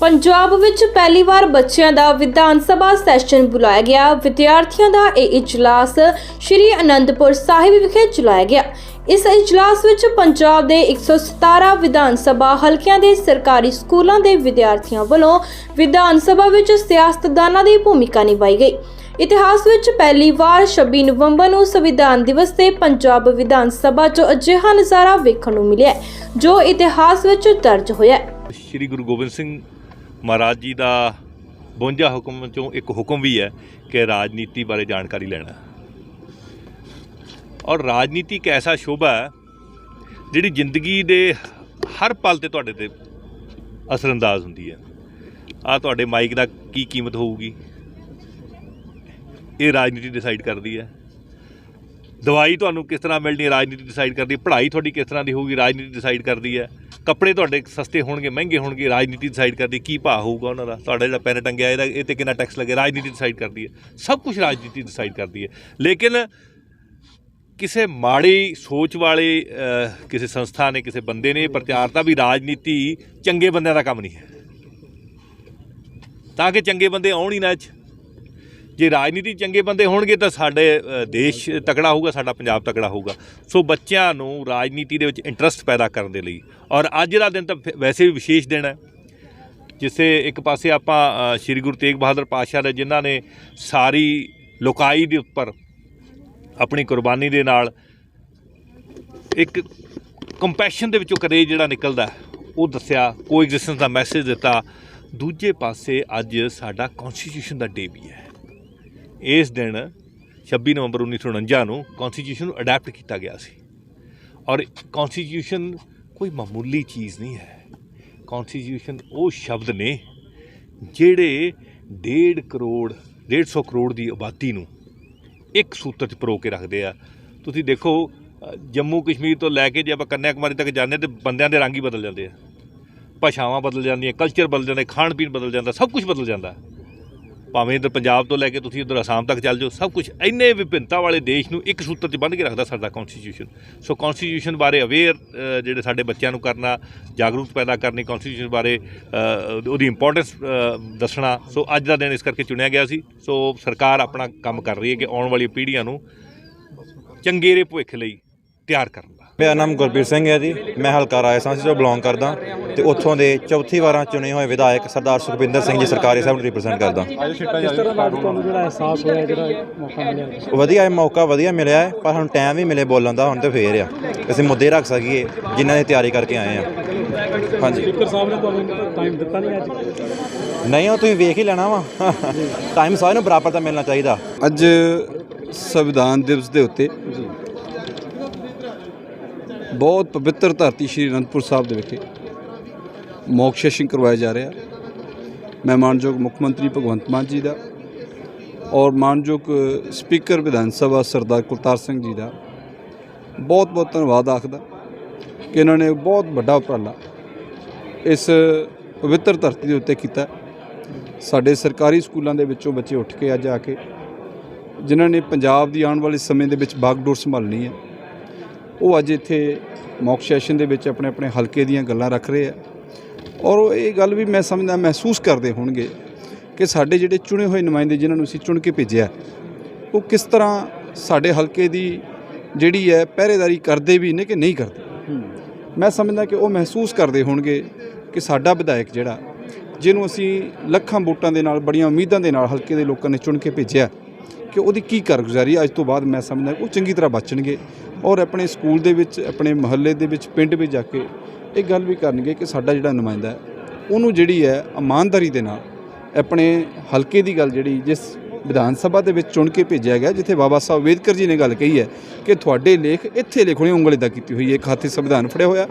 ਪੰਜਾਬ ਵਿੱਚ ਪਹਿਲੀ ਵਾਰ ਬੱਚਿਆਂ ਦਾ ਵਿਧਾਨ ਸਭਾ ਸੈਸ਼ਨ ਬੁਲਾਇਆ ਗਿਆ। ਵਿਦਿਆਰਥੀਆਂ ਦਾ ਇਹ ਇਜਲਾਸ ਸ਼੍ਰੀ ਅਨੰਦਪੁਰ ਸਾਹਿਬ ਵਿਖੇ ਚਲਾਇਆ ਗਿਆ। ਇਸ ਇਜਲਾਸ ਵਿੱਚ ਪੰਜਾਬ ਦੇ 117 ਵਿਧਾਨ ਸਭਾ ਹਲਕਿਆਂ ਦੇ ਸਰਕਾਰੀ ਸਕੂਲਾਂ ਦੇ ਵਿਦਿਆਰਥੀਆਂ ਵੱਲੋਂ ਵਿਧਾਨ ਸਭਾ ਵਿੱਚ ਸਿਆਸਤਦਾਨਾਂ ਦੀ ਭੂਮਿਕਾ ਨਿਭਾਈ ਗਈ। ਇਤਿਹਾਸ ਵਿੱਚ ਪਹਿਲੀ ਵਾਰ 26 ਨਵੰਬਰ ਨੂੰ ਸੰਵਿਧਾਨ ਦਿਵਸ ਤੇ ਪੰਜਾਬ ਵਿਧਾਨ ਸਭਾ 'ਚ ਅਜਿਹਾ ਨਜ਼ਾਰਾ ਵੇਖਣ ਨੂੰ ਮਿਲਿਆ, ਜੋ ਇਤਿਹਾਸ ਵਿੱਚ ਦਰਜ ਹੋਇਆ ਹੈ। ਸ਼੍ਰੀ ਗੁਰੂ ਗੋਬਿੰਦ ਸਿੰਘ ਮਹਾਰਾਜ ਜੀ ਦਾ 52 ਹੁਕਮ ਚੋਂ ਇੱਕ ਹੁਕਮ ਵੀ ਹੈ ਕਿ ਰਾਜਨੀਤੀ ਬਾਰੇ ਜਾਣਕਾਰੀ ਲੈਣਾ। ਔਰ ਰਾਜਨੀਤੀ ਇੱਕ ਐਸਾ ਸ਼ੋਭਾ ਹੈ ਜਿਹੜੀ ਜ਼ਿੰਦਗੀ ਦੇ ਹਰ ਪਲ ਤੇ ਤੁਹਾਡੇ ਤੇ ਅਸਰਅੰਦਾਜ਼ ਹੁੰਦੀ ਹੈ। ਆ ਤੁਹਾਡੇ ਮਾਈਕ ਦਾ ਕੀ ਕੀਮਤ ਹੋਊਗੀ? ਇਹ ਰਾਜਨੀਤੀ ਡਿਸਾਈਡ ਕਰਦੀ ਹੈ। ਦਵਾਈ ਤੁਹਾਨੂੰ ਕਿਸ ਤਰ੍ਹਾਂ ਮਿਲਣੀ ਹੈ ਰਾਜਨੀਤੀ ਡਿਸਾਈਡ ਕਰਦੀ ਹੈ ਪੜ੍ਹਾਈ ਤੁਹਾਡੀ ਕਿਸ ਤਰ੍ਹਾਂ ਦੀ ਹੋਊਗੀ, ਰਾਜਨੀਤੀ ਡਿਸਾਈਡ ਕਰਦੀ ਹੈ। ਕੱਪੜੇ ਤੁਹਾਡੇ ਸਸਤੇ ਹੋਣਗੇ, ਮਹਿੰਗੇ ਹੋਣਗੇ, ਰਾਜਨੀਤੀ ਡਿਸਾਈਡ ਕਰਦੀ, ਕੀ ਭਾਅ ਹੋਊਗਾ ਉਹਨਾਂ ਦਾ? ਤੁਹਾਡਾ ਜਿਹੜਾ ਪੈਨ ਟੰਗਿਆ, ਇਹਦਾ ਇਹ ਤੇ ਕਿੰਨਾ ਟੈਕਸ ਲੱਗੇ ਰਾਜਨੀਤੀ ਡਿਸਾਈਡ ਕਰਦੀ ਹੈ। ਸਭ ਕੁਝ ਰਾਜਨੀਤੀ ਡਿਸਾਈਡ ਕਰਦੀ ਹੈ। ਲੇਕਿਨ ਕਿਸੇ ਮਾੜੀ ਸੋਚ ਵਾਲੇ ਕਿਸੇ ਸੰਸਥਾ ਨੇ, ਕਿਸੇ ਬੰਦੇ ਨੇ ਇਹ ਪ੍ਰਚਾਰਤਾ ਵੀ ਰਾਜਨੀਤੀ ਚੰਗੇ ਬੰਦਿਆਂ ਦਾ ਕੰਮ ਨਹੀਂ ਹੈ। ਤਾਂ ਕਿ ਚੰਗੇ ਬੰਦੇ ਆਉਣ ਹੀ ਨਾ ਇਹ 'ਚ। ਜੇ ਰਾਜਨੀਤੀ ਚੰਗੇ ਬੰਦੇ ਹੋਣਗੇ ਤਾਂ ਸਾਡੇ ਦੇਸ਼ ਤਕੜਾ ਹੋਊਗਾ, ਸਾਡਾ ਪੰਜਾਬ ਤਕੜਾ ਹੋਊਗਾ। ਸੋ ਬੱਚਿਆਂ ਨੂੰ ਰਾਜਨੀਤੀ ਦੇ ਵਿੱਚ ਇੰਟਰਸਟ ਪੈਦਾ ਕਰਨ ਦੇ ਲਈ। ਔਰ ਅੱਜ ਦਾ ਦਿਨ ਤਾਂ ਫਿਰ ਵੈਸੇ ਵੀ ਵਿਸ਼ੇਸ਼ ਦਿਨ ਹੈ। ਜਿਸੇ ਇੱਕ ਪਾਸੇ ਆਪਾਂ ਸ਼੍ਰੀ ਗੁਰੂ ਤੇਗ ਬਹਾਦਰ ਪਾਤਸ਼ਾਹ ਦੇ ਜਿਨ੍ਹਾਂ ਨੇ ਸਾਰੀ ਲੋਕਾਈ ਦੇ ਉੱਪਰ ਆਪਣੀ ਕੁਰਬਾਨੀ ਦੇ ਨਾਲ ਇੱਕ ਕੰਪੈਸ਼ਨ ਦੇ ਵਿੱਚੋਂ ਕਰੇਜ ਜਿਹੜਾ ਨਿਕਲਦਾ ਉਹ ਦੱਸਿਆ ਕੋ ਐਗਜ਼ਿਸਟੈਂਸ ਦਾ ਮੈਸੇਜ ਦਿੱਤਾ। ਦੂਜੇ ਪਾਸੇ ਅੱਜ ਸਾਡਾ ਕਨਸਟੀਟਿਊਸ਼ਨ ਦਾ ਡੇ ਵੀ ਹੈ। ਇਸ ਦਿਨ 26 ਨਵੰਬਰ 1949 ਨੂੰ ਕਨਸਟੀਟਿਊਸ਼ਨ ਨੂੰ ਅਡਾਪਟ ਕੀਤਾ ਗਿਆ ਸੀ। ਔਰ ਕਨਸਟੀਟਿਊਸ਼ਨ ਕੋਈ ਮਾਮੂਲੀ ਚੀਜ਼ ਨਹੀਂ ਹੈ। ਕਨਸਟੀਟਿਊਸ਼ਨ ਉਹ ਸ਼ਬਦ ਨੇ ਜਿਹੜੇ 1.5 ਕਰੋੜ 150 ਕਰੋੜ ਦੀ ਆਬਾਦੀ ਨੂੰ ਇੱਕ ਸੂਤਰ 'ਚ ਪਰੋ ਕੇ ਰੱਖਦੇ ਆ। ਤੁਸੀਂ ਦੇਖੋ, ਜੰਮੂ ਕਸ਼ਮੀਰ ਤੋਂ ਲੈ ਕੇ ਜੇ ਆਪਾਂ ਕੰਨਿਆ ਕੁਮਾਰੀ ਤੱਕ ਜਾਂਦੇ ਤੇ ਬੰਦਿਆਂ ਦੇ ਰੰਗ ਹੀ ਬਦਲ ਜਾਂਦੇ ਆ। ਭਾਸ਼ਾਵਾਂ ਬਦਲ ਜਾਂਦੀਆਂ ਕਲਚਰ ਬਦਲ ਜਾਂਦਾ ਖਾਣ ਪੀਣ ਬਦਲ ਜਾਂਦਾ, ਸਭ ਕੁਝ ਬਦਲ ਜਾਂਦਾ। ਭਾਵੇਂ ਇੱਧਰ ਪੰਜਾਬ ਤੋਂ ਲੈ ਕੇ ਤੁਸੀਂ ਉੱਧਰ ਅਸਾਮ ਤੱਕ ਚੱਲ ਜਾਓ, ਸਭ ਕੁਝ ਇੰਨੇ ਵਿਭਿੰਨਤਾ ਵਾਲੇ ਦੇਸ਼ ਨੂੰ ਇੱਕ ਸੂਤਰ 'ਚ ਬੰਨ੍ਹ ਕੇ ਰੱਖਦਾ ਸਾਡਾ ਕਨਸਟੀਟਿਊਸ਼ਨ ਸੋ ਕਨਸਟੀਟਿਊਸ਼ਨ ਬਾਰੇ ਅਵੇਅਰ ਜਿਹੜੇ ਸਾਡੇ ਬੱਚਿਆਂ ਨੂੰ ਕਰਨਾ, ਜਾਗਰੂਕ ਪੈਦਾ ਕਰਨੀ ਕਨਸਟੀਟਿਊਸ਼ਨ ਬਾਰੇ ਉਹਦੀ ਇੰਪੋਰਟੈਂਸ ਦੱਸਣਾ। ਸੋ ਅੱਜ ਦਾ ਦਿਨ ਇਸ ਕਰਕੇ ਚੁਣਿਆ ਗਿਆ ਸੀ। ਸੋ ਸਰਕਾਰ ਆਪਣਾ ਕੰਮ ਕਰ ਰਹੀ ਹੈ ਕਿ ਆਉਣ ਵਾਲੀ ਪੀੜ੍ਹੀਆਂ ਨੂੰ ਚੰਗੇਰੇ ਭਵਿੱਖ ਲਈ ਤਿਆਰ ਕਰਨ ਦਾ। ਮੇਰਾ ਨਾਮ ਗੁਰਬੀਰ ਸਿੰਘ ਹੈ ਜੀ। ਮੈਂ ਹਲਕਾ ਰਾਜਸਥਾਨ ਤੋਂ ਬਿਲੋਂਗ ਕਰਦਾ ਤੇ ਉੱਥੋਂ ਦੇ ਚੌਥੀ ਵਾਰਾਂ ਚੁਣੇ ਹੋਏ ਵਿਧਾਇਕ ਸਰਦਾਰ ਸੁਖਬਿੰਦਰ ਸਿੰਘ ਜੀ ਸਰਕਾਰੀ ਸਾਹਿਬ ਨੂੰ ਰਿਪਰੈਜ਼ੈਂਟ ਕਰਦਾ। ਕਿਸ ਤਰ੍ਹਾਂ ਦਾ ਅੱਜ ਤੁਹਾਨੂੰ ਜਿਹੜਾ ਅਹਿਸਾਸ ਹੋਇਆ ਜਿਹੜਾ ਇਹ ਮੌਕਾ ਮਿਲਿਆ ਵਧੀਆ ਇਹ ਮੌਕਾ ਵਧੀਆ ਮਿਲਿਆ ਹੈ ਪਰ ਹੁਣ ਟਾਈਮ ਵੀ ਮਿਲੇ ਬੋਲਣ ਦਾ ਹੁਣ ਤੇ ਫੇਰ ਆ। ਅਸੀਂ ਮੁੱਦੇ ਰੱਖ ਸਕੀਏ ਜਿਨ੍ਹਾਂ ਦੀ ਤਿਆਰੀ ਕਰਕੇ ਆਏ ਆ ਹਾਂਜੀ। ਸਪੀਕਰ ਸਾਹਿਬ ਨੇ ਤੁਹਾਨੂੰ ਟਾਈਮ ਦਿੱਤਾ ਨਹੀਂ ਅੱਜ? ਨਹੀਂ ਉਹ ਤੁਸੀਂ ਵੇਖ ਹੀ ਲੈਣਾ ਵਾ। ਟਾਈਮ ਸਾਰਿਆਂ ਨੂੰ ਬਰਾਬਰ ਤਾਂ ਮਿਲਣਾ ਚਾਹੀਦਾ। ਅੱਜ ਸੰਵਿਧਾਨ ਦਿਵਸ ਦੇ ਉੱਤੇ ਬਹੁਤ ਪਵਿੱਤਰ ਧਰਤੀ ਸ਼੍ਰੀ ਅਨੰਦਪੁਰ ਸਾਹਿਬ ਦੇ ਵਿਖੇ ਮੌਕ ਸੈਸ਼ਨ ਕਰਵਾਇਆ ਜਾ ਰਿਹਾ। ਮੈਂ ਮਾਨਯੋਗ ਮੁੱਖ ਮੰਤਰੀ ਭਗਵੰਤ ਮਾਨ ਜੀ ਦਾ ਔਰ ਮਾਨਯੋਗ ਸਪੀਕਰ ਵਿਧਾਨ ਸਭਾ ਸਰਦਾਰ ਕੁਲਤਾਰ ਸਿੰਘ ਜੀ ਦਾ ਬਹੁਤ ਬਹੁਤ ਧੰਨਵਾਦ ਆਖਦਾ ਕਿ ਇਹਨਾਂ ਨੇ ਬਹੁਤ ਵੱਡਾ ਉਪਰਾਲਾ ਇਸ ਪਵਿੱਤਰ ਧਰਤੀ ਦੇ ਉੱਤੇ ਕੀਤਾ। ਸਾਡੇ ਸਰਕਾਰੀ ਸਕੂਲਾਂ ਦੇ ਵਿੱਚੋਂ ਬੱਚੇ ਉੱਠ ਕੇ ਅੱਜ ਆ ਕੇ ਜਿਨ੍ਹਾਂ ਨੇ ਪੰਜਾਬ ਦੀ ਆਉਣ ਵਾਲੇ ਸਮੇਂ ਦੇ ਵਿੱਚ ਬਾਗਡੋਰ ਸੰਭਾਲਣੀ ਹੈ। ਉਹ ਅੱਜ ਇੱਥੇ ਮੌਕ ਸੈਸ਼ਨ ਦੇ ਵਿੱਚ ਆਪਣੇ ਆਪਣੇ ਹਲਕੇ ਦੀਆਂ ਗੱਲਾਂ ਰੱਖ ਰਹੇ ਆ। ਔਰ ਉਹ ਇਹ ਗੱਲ ਵੀ ਮੈਂ ਸਮਝਦਾ, ਮਹਿਸੂਸ ਕਰਦੇ ਹੋਣਗੇ ਕਿ ਸਾਡੇ ਜਿਹੜੇ ਚੁਣੇ ਹੋਏ ਨੁਮਾਇੰਦੇ ਜਿਨ੍ਹਾਂ ਨੂੰ ਅਸੀਂ ਚੁਣ ਕੇ ਭੇਜਿਆ, ਉਹ ਕਿਸ ਤਰ੍ਹਾਂ ਸਾਡੇ ਹਲਕੇ ਦੀ ਜਿਹੜੀ ਹੈ ਪਹਿਰੇਦਾਰੀ ਕਰਦੇ ਵੀ ਨੇ ਕਿ ਨਹੀਂ ਕਰਦੇ? ਮੈਂ ਸਮਝਦਾ ਕਿ ਉਹ ਮਹਿਸੂਸ ਕਰਦੇ ਹੋਣਗੇ ਕਿ ਸਾਡਾ ਵਿਧਾਇਕ ਜਿਹੜਾ, ਜਿਹਨੂੰ ਅਸੀਂ ਲੱਖਾਂ ਵੋਟਾਂ ਦੇ ਨਾਲ, ਬੜੀਆਂ ਉਮੀਦਾਂ ਦੇ ਨਾਲ ਹਲਕੇ ਦੇ ਲੋਕਾਂ ਨੇ ਚੁਣ ਕੇ ਭੇਜਿਆ ਕਿ ਉਹਦੀ ਕੀ ਕਾਰਗੁਜ਼ਾਰੀ ਅੱਜ ਤੋਂ ਬਾਅਦ ਮੈਂ ਸਮਝਦਾ ਉਹ ਚੰਗੀ ਤਰ੍ਹਾਂ ਬਚਣਗੇ ਔਰ ਆਪਣੇ ਸਕੂਲ ਦੇ ਵਿੱਚ, ਆਪਣੇ ਮਹੱਲੇ ਦੇ ਵਿੱਚ, ਪਿੰਡ ਵਿੱਚ ਜਾ ਕੇ ਇਹ ਗੱਲ ਵੀ ਕਰਨਗੇ ਕਿ ਸਾਡਾ ਜਿਹੜਾ ਨੁਮਾਇੰਦਾ ਉਹਨੂੰ ਜਿਹੜੀ ਹੈ ਇਮਾਨਦਾਰੀ ਦੇ ਨਾਲ ਆਪਣੇ ਹਲਕੇ ਦੀ ਗੱਲ ਜਿਹੜੀ ਜਿਸ ਵਿਧਾਨ ਸਭਾ ਦੇ ਵਿੱਚ ਚੁਣ ਕੇ ਭੇਜਿਆ ਗਿਆ, ਜਿੱਥੇ ਬਾਬਾ ਸਾਹਿਬ ਅੰਬੇਦਕਰ ਜੀ ਨੇ ਗੱਲ ਕਹੀ ਹੈ ਕਿ ਤੁਹਾਡੇ ਲੇਖ ਇੱਥੇ ਲਿਖਣੇ ਉਂਗਲ ਦਾ ਕੀਤੀ ਹੋਈ ਹੈ, ਇੱਕ ਹੱਥ ਸੰਵਿਧਾਨ ਫੜਿਆ ਹੋਇਆ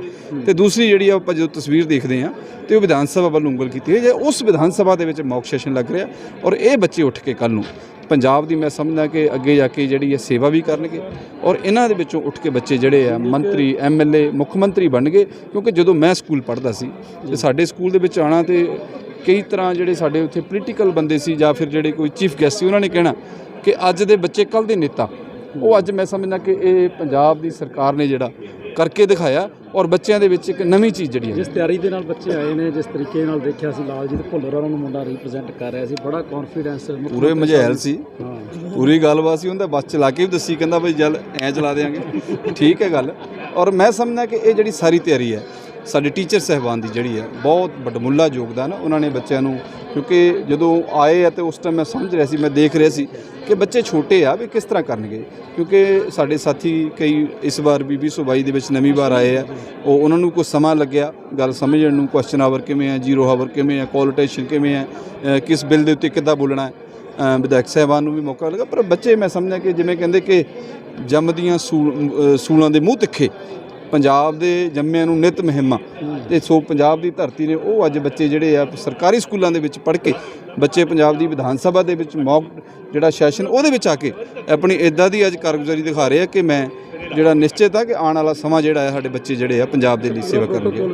ਤੇ ਦੂਸਰੀ ਜਿਹੜੀ ਆ, ਆਪਾਂ ਜਦੋਂ ਤਸਵੀਰ ਦੇਖਦੇ ਆ ਤੇ ਉਹ ਵਿਧਾਨ ਸਭਾ ਵੱਲ ਉਂਗਲ ਕੀਤੀ ਹੋਈ ਹੈ, ਜੇ ਉਸ ਵਿਧਾਨ ਸਭਾ ਦੇ ਵਿੱਚ ਮੌਕ ਸੈਸ਼ਨ ਲੱਗ ਰਿਹਾ ਔਰ ਇਹ ਬੱਚੇ ਉੱਠ ਕੇ ਕੱਲ ਨੂੰ ਪੰਜਾਬ ਦੀ ਮੈਂ ਸਮਝਦਾ ਕਿ ਅੱਗੇ ਜਾ ਕੇ ਜਿਹੜੀ ਹੈ ਸੇਵਾ ਵੀ ਕਰਨਗੇ ਔਰ ਇਹਨਾਂ ਦੇ ਵਿੱਚੋਂ ਉੱਠ ਕੇ ਬੱਚੇ ਜਿਹੜੇ ਆ, ਮੰਤਰੀ ਐਮਐਲਏ ਮੁੱਖ ਮੰਤਰੀ ਬਣਨਗੇ, ਕਿਉਂਕਿ ਜਦੋਂ ਮੈਂ ਸਕੂਲ ਪੜ੍ਹਦਾ ਸੀ, ਤੇ ਸਾਡੇ ਸਕੂਲ ਦੇ ਵਿੱਚ ਆਣਾ ਤੇ ਕਈ ਤਰ੍ਹਾਂ ਜਿਹੜੇ ਸਾਡੇ ਉੱਥੇ ਪੋਲੀਟੀਕਲ ਬੰਦੇ ਸੀ ਜਾਂ ਫਿਰ ਜਿਹੜੇ ਕੋਈ ਚੀਫ ਗੈਸਟ ਸੀ, ਉਹਨਾਂ ਨੇ ਕਹਿਣਾ ਕਿ ਅੱਜ ਦੇ ਬੱਚੇ ਕੱਲ ਦੇ ਨੇਤਾ। ਉਹ ਅੱਜ ਮੈਂ ਸਮਝਦਾ ਕਿ ਇਹ ਪੰਜਾਬ ਦੀ ਸਰਕਾਰ ਨੇ ਜਿਹੜਾ ਕਰਕੇ ਦਿਖਾਇਆ ਔਰ ਬੱਚਿਆਂ ਦੇ ਵਿੱਚ ਇੱਕ ਨਵੀਂ ਚੀਜ਼ ਜਿਹੜੀ ਹੈ। ਜਿਸ ਤਿਆਰੀ ਦੇ ਨਾਲ ਬੱਚੇ ਆਏ ਨੇ ਜਿਸ ਤਰੀਕੇ ਨਾਲ ਦੇਖਿਆ ਸੀ ਲਾਲਜੀਤ ਭੁੱਲਰ ਉਹਨਾਂ ਨੂੰ ਮੁੰਡਾ ਰਿਪਰੈਜ਼ੈਂਟ ਕਰ ਰਿਹਾ ਸੀ ਬੜਾ ਕੌਨਫੀਡੈਂਸ ਪੂਰੇ ਮਝੈਲ ਸੀ। ਪੂਰੀ ਗੱਲਬਾਤ ਸੀ ਉਹਦਾ ਬੱਸ ਚਲਾ ਕੇ ਵੀ ਦੱਸੀ ਕਹਿੰਦਾ ਬਈ ਜਲ ਐ ਚਲਾ ਦੇਾਂਗੇ ਠੀਕ ਹੈ ਗੱਲ। ਔਰ ਮੈਂ ਸਮਝਦਾ ਕਿ ਇਹ ਜਿਹੜੀ ਸਾਰੀ ਤਿਆਰੀ ਹੈ ਸਾਡੇ ਟੀਚਰ ਸਹਿਬਾਨ ਦੀ ਜਿਹੜੀ ਹੈ ਬਹੁਤ ਵੱਡਮੁੱਲਾ ਯੋਗਦਾਨ ਉਹਨਾਂ ਨੇ ਬੱਚਿਆਂ ਨੂੰ ਕਿਉਂਕਿ ਜਦੋਂ ਆਏ ਆ ਤੇ ਉਸ ਟਾਈਮ ਮੈਂ ਸਮਝ ਰਿਹਾ ਸੀ ਮੈਂ ਦੇਖ ਰਿਹਾ ਸੀ ਕਿ ਬੱਚੇ ਛੋਟੇ ਆ ਵੀ ਕਿਸ ਤਰ੍ਹਾਂ ਕਰਨਗੇ। ਕਿਉਂਕਿ ਸਾਡੇ ਸਾਥੀ ਕਈ ਇਸ ਵਾਰ ਵੀ 2022 ਦੇ ਵਿੱਚ ਨਵੀਂ ਵਾਰ ਆਏ ਆ ਉਹ ਉਹਨਾਂ ਨੂੰ ਕੁਝ ਸਮਾਂ ਲੱਗਿਆ ਗੱਲ ਸਮਝਣ ਨੂੰ ਕੁਐਸਚਨ ਆਵਰ ਕਿਵੇਂ ਹੈ ਜ਼ੀਰੋ ਆਵਰ ਕਿਵੇਂ ਹੈ ਕੋਲਟੇਸ਼ਨ ਕਿਵੇਂ ਹੈ ਕਿਸ ਬਿੱਲ ਦੇ ਉੱਤੇ ਕਿੱਦਾਂ ਬੋਲਣਾ ਹੈ। ਵਿਧਾਇਕ ਸਾਹਿਬਾਨ ਨੂੰ ਵੀ ਮੌਕਾ ਲੱਗਾ ਪਰ ਬੱਚੇ ਮੈਂ ਸਮਝਿਆ ਕਿ ਜਿਵੇਂ ਕਹਿੰਦੇ ਕਿ ਜੰਮਦੀਆਂ ਸੂਲ ਅ, ਸੂਲਾਂ ਦੇ ਮੂੰਹ ਤਿੱਖੇ ਪੰਜਾਬ ਦੇ ਜੰਮਿਆਂ ਨੂੰ ਨਿਤ ਮਹਿਮਾ। ਤੇ ਸੋ ਪੰਜਾਬ ਦੀ ਧਰਤੀ ਨੇ ਉਹ ਅੱਜ ਬੱਚੇ ਜਿਹੜੇ ਆ ਸਰਕਾਰੀ ਸਕੂਲਾਂ ਦੇ ਵਿੱਚ ਪੜ੍ਹ ਕੇ ਬੱਚੇ ਪੰਜਾਬ ਦੀ ਵਿਧਾਨ ਸਭਾ ਦੇ ਵਿੱਚ ਮੌਕ ਜਿਹੜਾ ਸੈਸ਼ਨ ਉਹਦੇ ਵਿੱਚ ਆ ਕੇ ਆਪਣੀ ਇਦਾਂ ਦੀ ਅੱਜ ਕਾਰਗੁਜ਼ਾਰੀ ਦਿਖਾ ਰਹੇ ਆ ਕਿ ਮੈਂ ਜਿਹੜਾ ਨਿਸ਼ਚਿਤ ਆ ਕਿ ਆਉਣ ਵਾਲਾ ਸਮਾਂ ਜਿਹੜਾ ਹੈ ਸਾਡੇ ਬੱਚੇ ਜਿਹੜੇ ਆ ਪੰਜਾਬ ਦੇ ਲਈ ਸੇਵਾ ਕਰਨਗੇ।